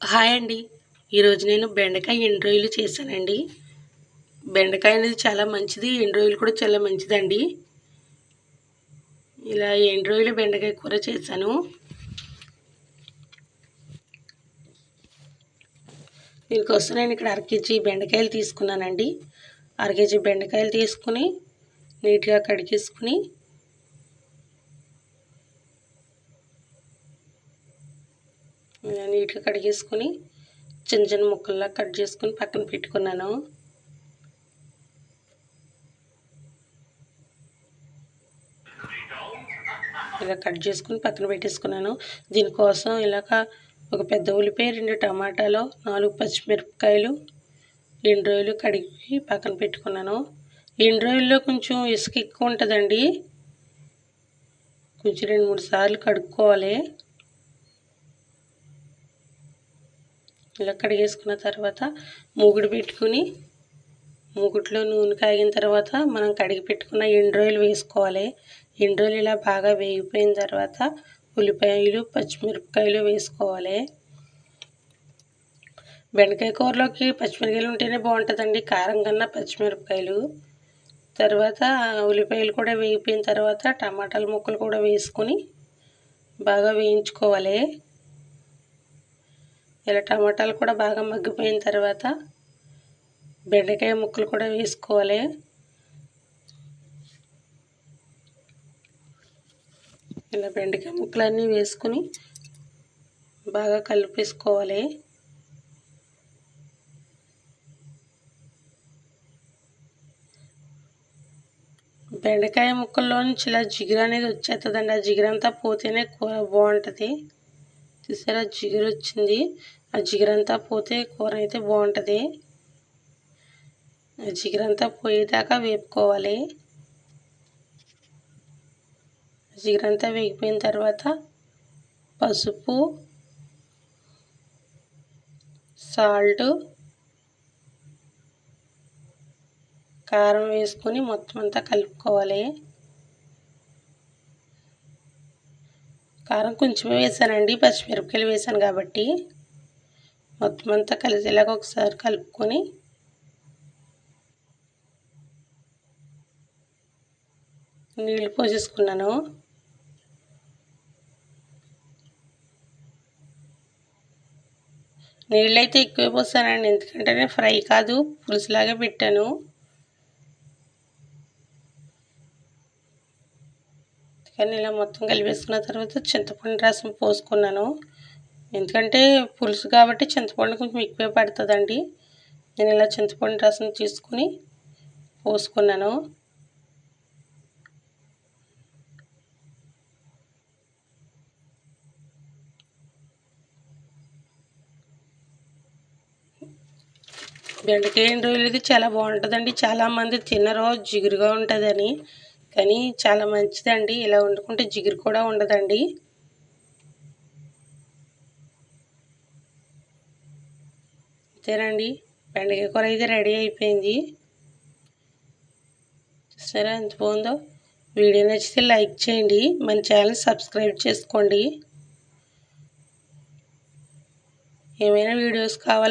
Hi అండి. ఈరోజు నేను బెండకాయ ఎండు రొయ్యలు చేశానండి. బెండకాయ అనేది చాలా మంచిది ఎండు రొయ్యలు కూడా చాలా మంచిదండి. ఇలా ఎండు రొయ్యలు బెండకాయ కూర చేశాను. దీనికోసం నేను ఇక్కడ అర కేజీ బెండకాయలు తీసుకున్నానండి. అర కేజీ బెండకాయలు తీసుకుని నీట్గా కడిగేసుకుని నీట్గా కడిగేసుకొని చిన్న చిన్న ముక్కల్లా కట్ చేసుకొని పక్కన పెట్టుకున్నాను. ఇలా కట్ చేసుకుని పక్కన పెట్టేసుకున్నాను. దీనికోసం ఇలాగ ఒక పెద్ద ఉల్లిపాయ రెండు టమాటాలు నాలుగు పచ్చిమిరపకాయలు ఎండు రోజులు కడిగి పక్కన పెట్టుకున్నాను. ఎండు రోజుల్లో కొంచెం ఇసుక ఎక్కువ ఉంటుందండి. కొంచెం రెండు మూడు సార్లు కడుక్కోవాలి. ఇలా కడిగేసుకున్న తర్వాత మూగుడు పెట్టుకుని మూగుట్లో నూనె కాగిన తర్వాత మనం కడిగి పెట్టుకున్న ఎండ్రాయిలు వేసుకోవాలి. ఎండ్రాయిలు ఇలా బాగా వేగిపోయిన తర్వాత ఉల్లిపాయలు పచ్చిమిరపకాయలు వేసుకోవాలి. బెండకాయ కూరలోకి పచ్చిమిరకాయలు ఉంటేనే బాగుంటుందండి కారం కన్నా పచ్చిమిరపకాయలు. తర్వాత ఉల్లిపాయలు కూడా వేగిపోయిన తర్వాత టమాటాల ముక్కలు కూడా వేసుకొని బాగా వేయించుకోవాలి. ఇలా టమాటాలు కూడా బాగా మగ్గిపోయిన తర్వాత బెండకాయ ముక్కలు కూడా వేసుకోవాలి. ఇలా బెండకాయ ముక్కలన్నీ వేసుకుని బాగా కలిపేసుకోవాలి. బెండకాయ ముక్కల్లో నుంచి ఇలా జిగురు అనేది వచ్చేస్తుందండి. ఆ జిగురంతా పోతేనే కూర బాగుంటుంది. చూసారా? జిగురు వచ్చింది. ఆ జిగురంతా పోతే కూర అయితే బాగుంటుంది. ఆ జిగురంతా పోయేదాకా వేపుకోవాలి. జిగురంతా వేగిపోయిన తర్వాత పసుపు సాల్ట్ కారం వేసుకొని మొత్తం అంతా కలుపుకోవాలి. కారం కొంచెమే వేసానండి పచ్చిమిరపకాయలు వేసాను కాబట్టి. మొత్తం అంతా కలిసేలాగా ఒకసారి కలుపుకొని నీళ్ళు పోసేసుకున్నాను. నీళ్ళు అయితే ఎక్కువ పోసానండి ఎందుకంటే ఫ్రై కాదు పులుసులాగా పెట్టాను. కానీ ఇలా మొత్తం కలిపేసుకున్న తర్వాత చింతపండు రసం పోసుకున్నాను. ఎందుకంటే పులుసు కాబట్టి చింతపండు కొంచెం ఎక్కువే పడుతుందండి. నేను ఇలా చింతపండు రసం తీసుకుని పోసుకున్నాను. బెండకాయ రోజులకి చాలా బాగుంటుందండి. చాలామంది తినరు జిగురుగా ఉంటుందని. కానీ చాలా మంచిదండి. ఇలా వండుకుంటే జిగురు కూడా ఉండదండి. అంతేనండి. బెండకాయ కూర అయితే రెడీ అయిపోయింది. సరే ఎంత బాగుందో? వీడియో నచ్చితే లైక్ చేయండి. మన ఛానల్ సబ్స్క్రైబ్ చేసుకోండి. ఏమైనా వీడియోస్ కావాలంటే